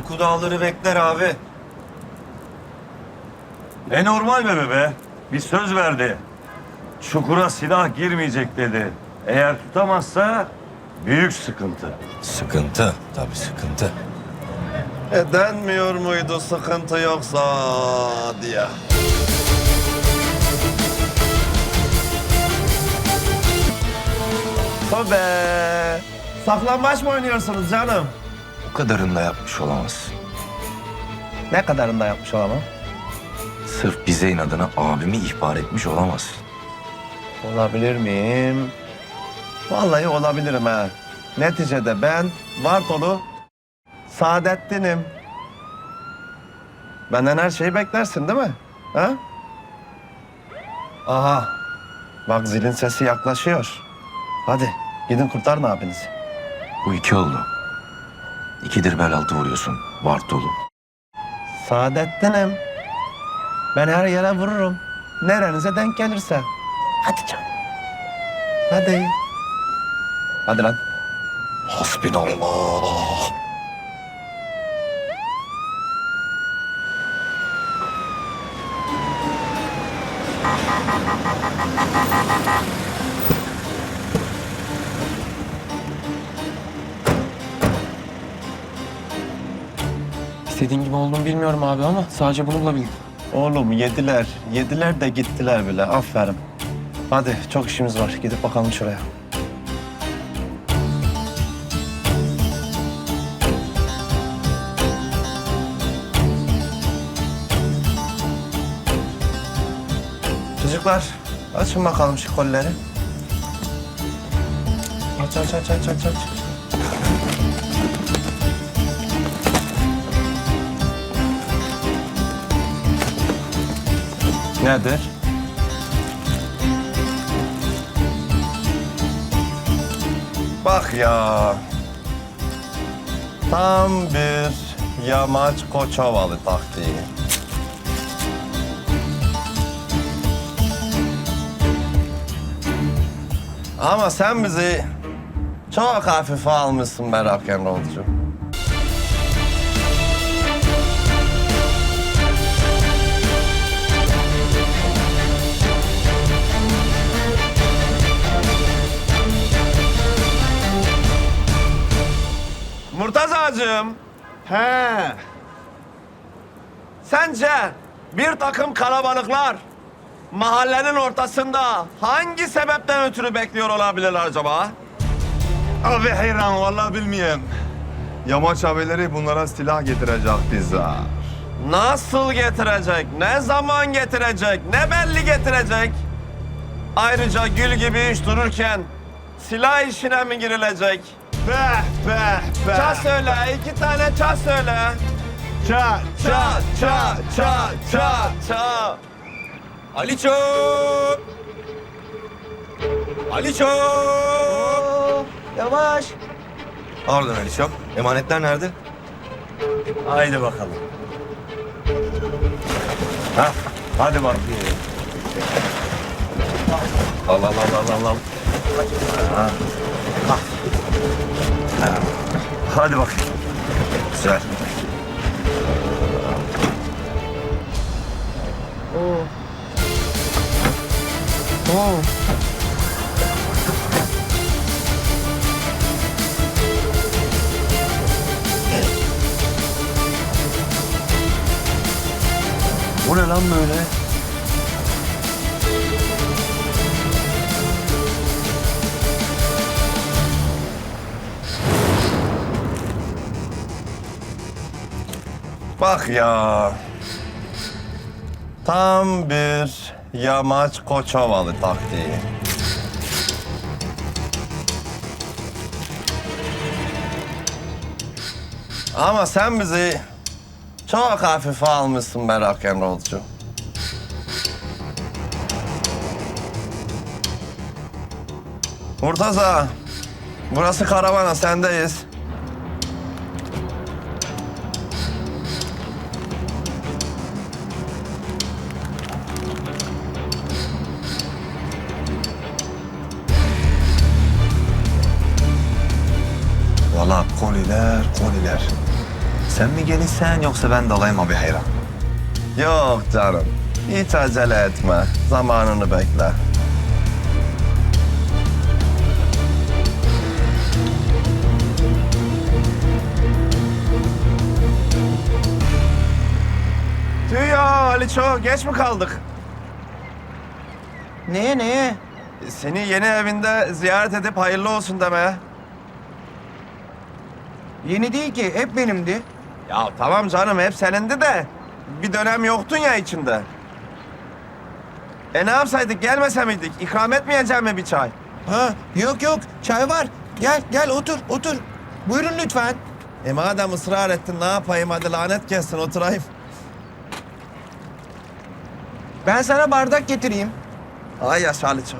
Korku dağları bekler abi. E normal be bebe. Bir söz verdi. Çukura silah girmeyecek dedi. Eğer tutamazsa büyük sıkıntı. Sıkıntı. Tabii sıkıntı. E denmiyor muydu sıkıntı yoksa diye. Tabii. Saklambaç mı oynuyorsunuz canım? Bu kadarını da yapmış olamaz. Ne kadarında yapmış olamam? Sırf bize inadına abimi ihbar etmiş olamaz. Olabilir miyim? Vallahi olabilirim ha. Neticede ben Vartolu Saadettin'im. Benden her şeyi beklersin değil mi? Ha? Aha. Bak zilin sesi yaklaşıyor. Hadi gidin kurtarın abinizi. Bu iki oldu. İkidir bel altı vuruyorsun. Vart dolu. Saadettin'im. Ben her yere vururum. Nerenize denk gelirse. Hadi canım. Hadi. Hadi lan. Hasbinallah. İstediğin gibi olduğunu bilmiyorum abi ama sadece bunu bulabildim. Oğlum yediler. Yediler de gittiler bile. Aferin. Hadi çok işimiz var. Gidip bakalım şuraya. Çocuklar açın bakalım şu kolleri. Aç aç aç aç aç aç. Nedir? Bak ya. Tam bir yamaç koçovalı taktiği. Ama sen bizi çok hafife almışsın be rock'n'rollcu. Murtazacığım. He. Sence bir takım kalabalıklar mahallenin ortasında hangi sebepten ötürü bekliyor olabilirler acaba? Abi hayran vallahi bilmiyorum. Yamaç abileri bunlara silah getirecek bize. Nasıl getirecek? Ne zaman getirecek? Ne belli getirecek? Ayrıca gül gibi iş dururken silah işine mi girilecek? Be be be. Ça söyle, iki tane ça söyle. Ça Ça, ça, ça, ça, ça. Aliço! Aliço! Yavaş. Pardon Aliço. Emanetler nerede? Haydi bakalım. Ha, hadi bak. Al al al al al. al. Hadi bakayım. Güzel. Oo. Bu ne lan böyle? Bak ya. Tam bir yamaç koçovalı taktiği. Ama sen bizi çok hafife almışsın be rock'n'rollcu. Murtaza, burası karavana, sendeyiz. Gelirsen yoksa ben dalayım abi hayran. Yok canım. Hiç acele etme. Zamanını bekle. Tüh ya Aliço geç mi kaldık? Neye neye? Seni yeni evinde ziyaret edip hayırlı olsun demeye. Yeni değil ki hep benimdi. Ya tamam canım hep senindi de bir dönem yoktun ya içinde. E ne yapsaydık gelmese miydik? İkram etmeyecek mi bir çay? Ha yok yok çay var. Gel gel otur otur. Buyurun lütfen. E madem ısrar ettin ne yapayım hadi lanet gelsin oturayım. Ben sana bardak getireyim. Ay yaşa Aliço.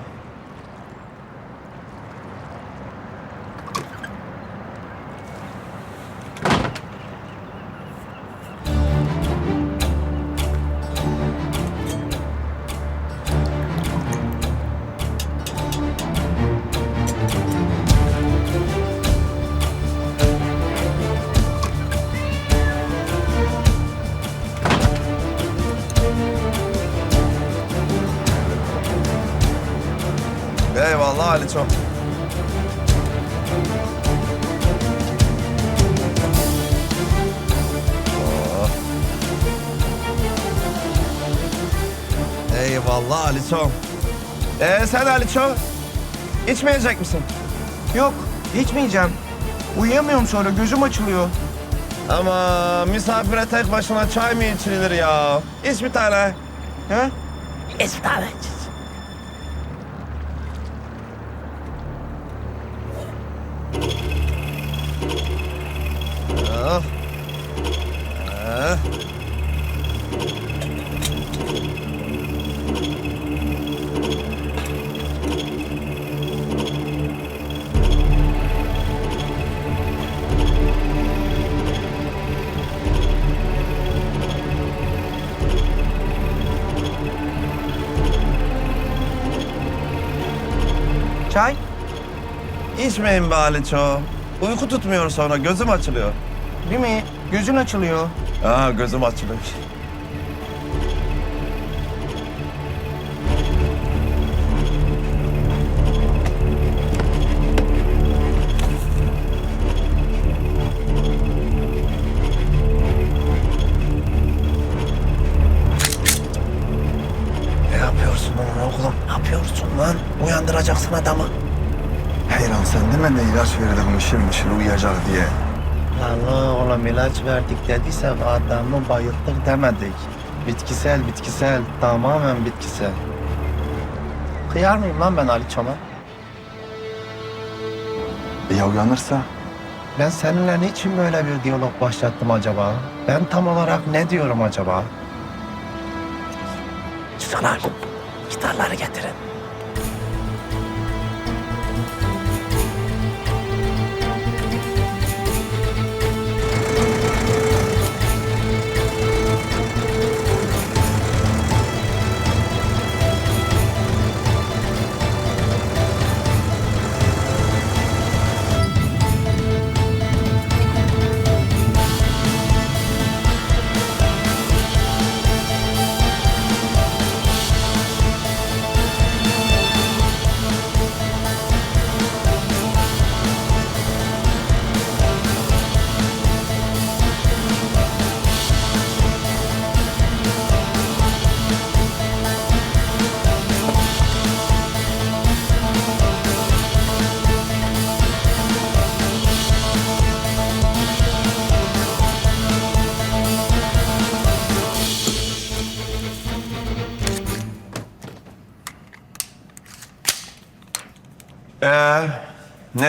Eyvallah Aliço. Oh. Eyvallah Aliço. Ee sen Aliço içmeyecek misin? Yok içmeyeceğim. Uyuyamıyorum sonra gözüm açılıyor. Ama misafire tek başına çay mı içilir ya? İç bir tane. Ha? İç bir tane iç. Ah. Ah. Çay? İçmeyin be Aliço. Uyku tutmuyor sonra gözüm açılıyor. Değil mi? Gözün açılıyor. Aa gözüm açılıyor. Ne yapıyorsun lan oğlum? Ne yapıyorsun lan? Uyandıracaksın adamı. Hayran sen deme de ilaç verdik mışıl mışıl uyuyacak diye. Lan oğlum ilaç verdik dediysem adamı bayılttık demedik. Bitkisel bitkisel tamamen bitkisel. Kıyar mıyım lan ben Ali Çom'a? Ya uyanırsa? Ben seninle niçin böyle bir diyalog başlattım acaba? Ben tam olarak ne diyorum acaba? Çocuklar, gitarları getirin.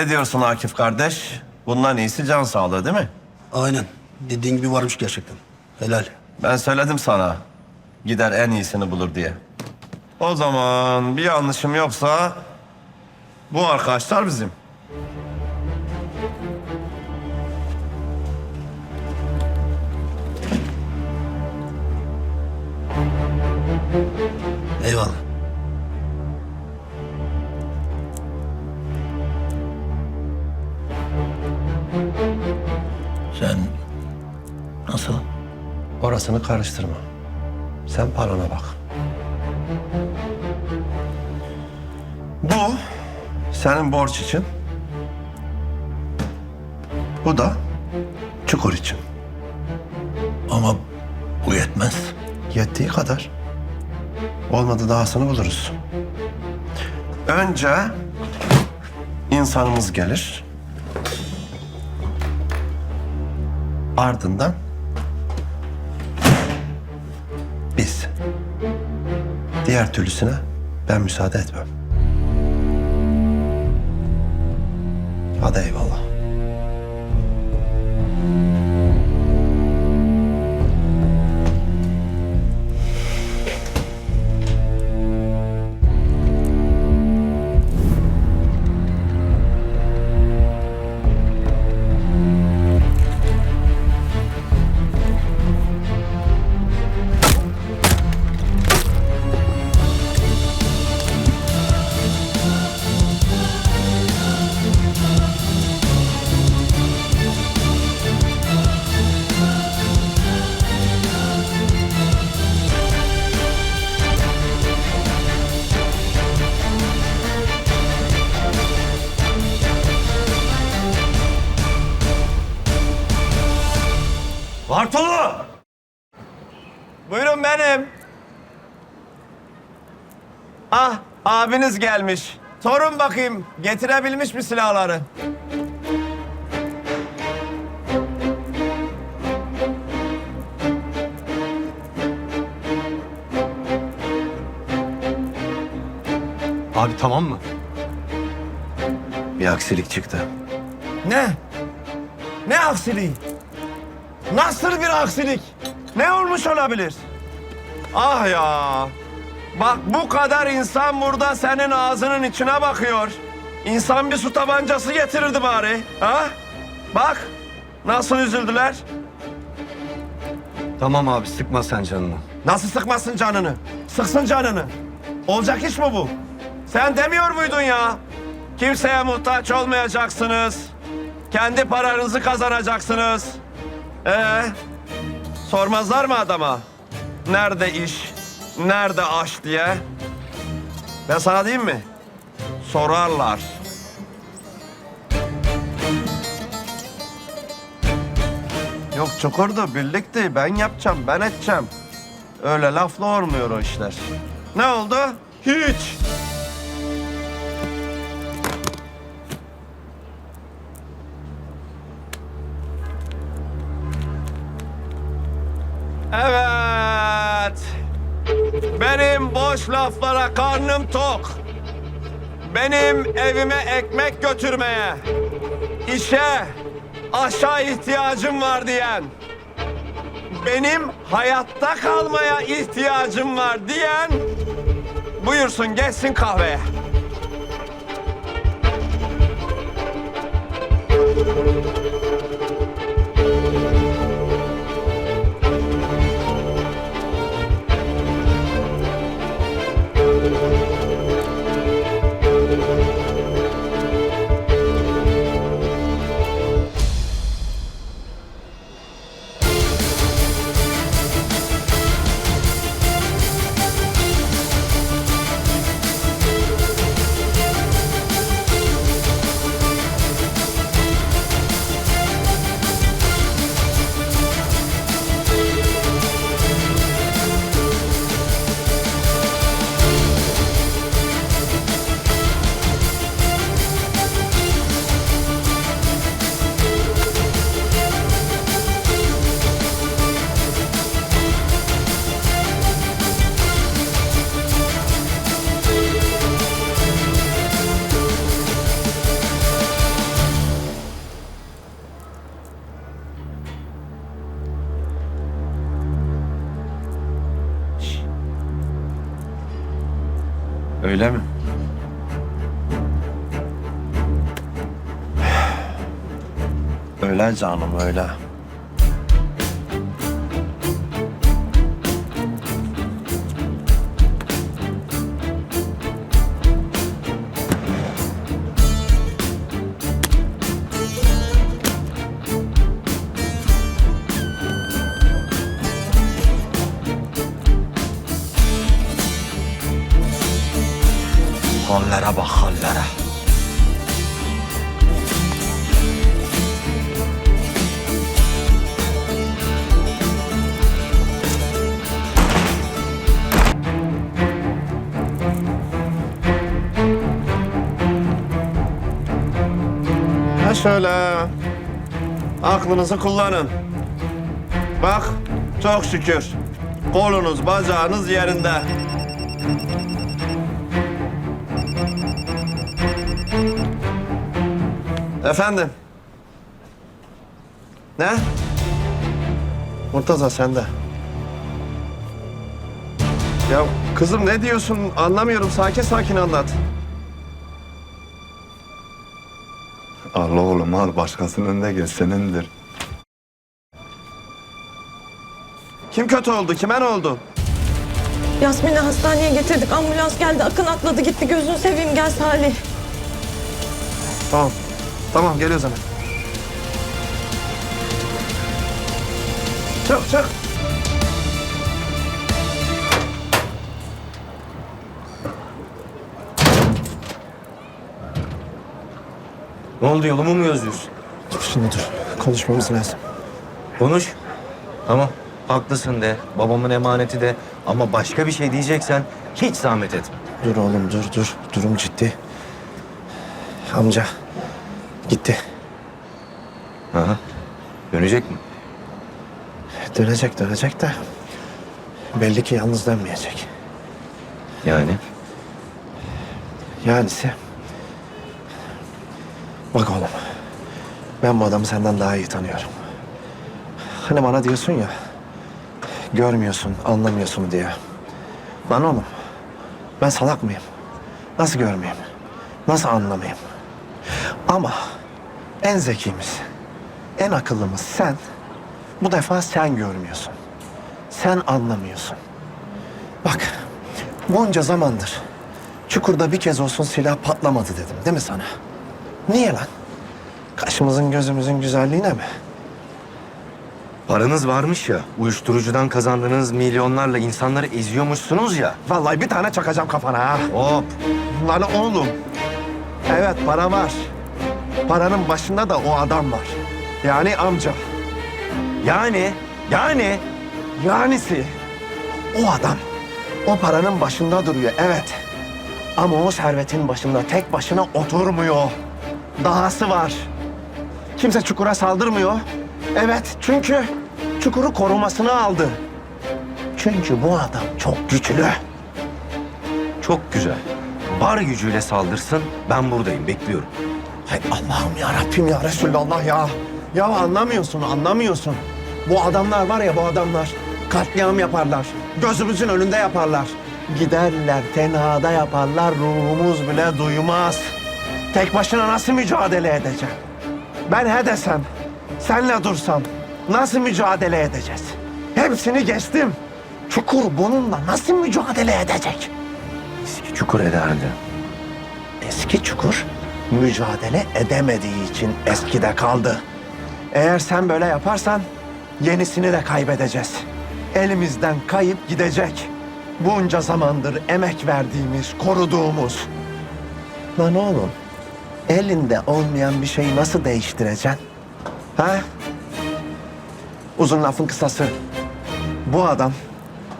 Ne diyorsun Akif kardeş? Bundan iyisi can sağlığı değil mi? Aynen. Dediğin gibi varmış gerçekten. Helal. Ben söyledim sana. Gider en iyisini bulur diye. O zaman bir yanlışım yoksa bu arkadaşlar bizim. Orasını karıştırma. Sen parana bak. Bu senin borç için. Bu da çukur için. Ama bu yetmez. Yettiği kadar. Olmadı dahasını buluruz. Önce insanımız gelir. Ardından Diğer türlüsüne ben müsaade etmem. Hadi eyvallah. Bartolu! Buyurun benim. Ah abiniz gelmiş. Sorun bakayım getirebilmiş mi silahları? Abi tamam mı? Bir aksilik çıktı. Ne? Ne aksiliği? Nasıl bir aksilik? Ne olmuş olabilir? Ah ya. Bak bu kadar insan burada senin ağzının içine bakıyor. İnsan bir su tabancası getirirdi bari. Ha? Bak nasıl üzüldüler. Tamam abi sıkma sen canını. Nasıl sıkmasın canını? Sıksın canını. Olacak iş mi bu? Sen demiyor muydun ya? Kimseye muhtaç olmayacaksınız. Kendi paranızı kazanacaksınız. Ee, sormazlar mı adama? Nerede iş, nerede aş diye? Ben sana diyeyim mi? Sorarlar. Yok çukurdu, birlikte. Ben yapacağım, ben edeceğim. Öyle lafla olmuyor o işler. Ne oldu? Hiç. Boş laflara karnım tok. Benim evime ekmek götürmeye, işe, aşağı ihtiyacım var diyen, benim hayatta kalmaya ihtiyacım var diyen buyursun geçsin kahveye. Öyle canım öyle. Şöyle. Aklınızı kullanın. Bak çok şükür. Kolunuz, bacağınız yerinde. Efendim? Ne? Murtaza sende. Ya kızım ne diyorsun anlamıyorum. Sakin sakin anlat. Al oğlum al başkasının önünde gel senindir. Kim kötü oldu? Kime ne oldu? Yasmin'i hastaneye getirdik. Ambulans geldi. Akın atladı gitti. Gözünü seveyim gel Salih. Tamam. Tamam geliyoruz hemen. Çık çık. Ne oldu yolumu mu gözlüyorsun? Şimdi dur. Konuşmamız lazım. Konuş. Tamam. Haklısın de. Babamın emaneti de. Ama başka bir şey diyeceksen hiç zahmet etme. Dur oğlum dur dur. Durum ciddi. Amca gitti. Aha. Dönecek mi? Dönecek dönecek de belli ki yalnız dönmeyecek. Yani? Yanisi bak oğlum ben bu adamı senden daha iyi tanıyorum. Hani bana diyorsun ya görmüyorsun anlamıyorsun diye. Lan oğlum ben salak mıyım? Nasıl görmeyeyim? Nasıl anlamayayım? Ama en zekimiz, en akıllımız sen. Bu defa sen görmüyorsun. Sen anlamıyorsun. Bak bunca zamandır Çukurda bir kez olsun silah patlamadı dedim değil mi sana? Niye lan? Kaşımızın gözümüzün güzelliğine mi? Paranız varmış ya. Uyuşturucudan kazandığınız milyonlarla insanları eziyormuşsunuz ya. Vallahi bir tane çakacağım kafana ha. Hop. Lan oğlum. Evet para var. Paranın başında da o adam var. Yani amca. Yani, yani Yanisi. O adam. O paranın başında duruyor evet. Ama o servetin başında tek başına oturmuyor. Dahası var. Kimse çukura saldırmıyor. Evet çünkü çukuru korumasına aldı. Çünkü bu adam çok güçlü. çok güzel. Var gücüyle saldırsın. Ben buradayım, bekliyorum. Hay Allah'ım ya Rabbim ya Resulallah ya. Ya anlamıyorsun, anlamıyorsun. Bu adamlar var ya bu adamlar. Katliam yaparlar. Gözümüzün önünde yaparlar. Giderler, tenhada yaparlar. Ruhumuz bile duymaz. Tek başına nasıl mücadele edeceğim? Ben he desem, senle dursam nasıl mücadele edeceğiz? Hepsini geçtim. Çukur bununla nasıl mücadele edecek? Eski çukur ederdi. Eski çukur mücadele edemediği için eskide kaldı. Eğer sen böyle yaparsan yenisini de kaybedeceğiz. Elimizden kayıp gidecek. Bunca zamandır emek verdiğimiz, koruduğumuz. Lan oğlum, elinde olmayan bir şeyi nasıl değiştireceksin? Ha? Uzun lafın kısası. Bu adam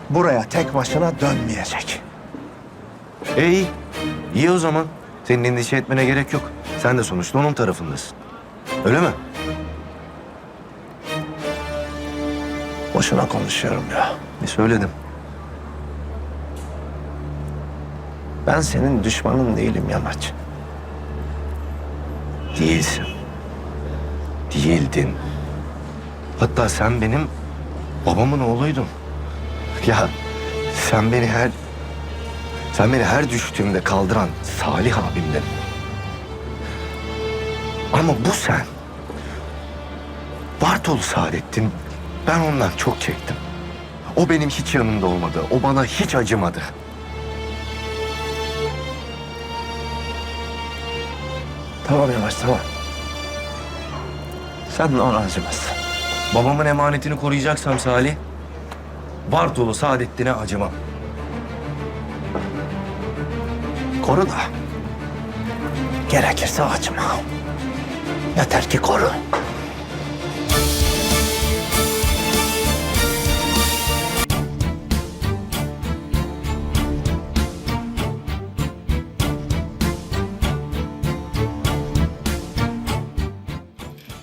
buraya tek başına dönmeyecek. İyi. İyi o zaman. Senin endişe etmene gerek yok. Sen de sonuçta onun tarafındasın. Öyle mi? Boşuna konuşuyorum ya. Ne söyledim? Ben senin düşmanın değilim Yamaç. Değilsin. Değildin. Hatta sen benim babamın oğluydun. Ya sen beni her sen beni her düştüğümde kaldıran Salih abimdin. Ama bu sen. Bartolu Saadettin. Ben ondan çok çektim. O benim hiç yanımda olmadı. O bana hiç acımadı. Tamam Yamaç tamam. Sen de ona acımazsın. Babamın emanetini koruyacaksam Salih, Bartolu Saadettin'e acımam. Koru da Gerekirse açma. Yeter ki koru.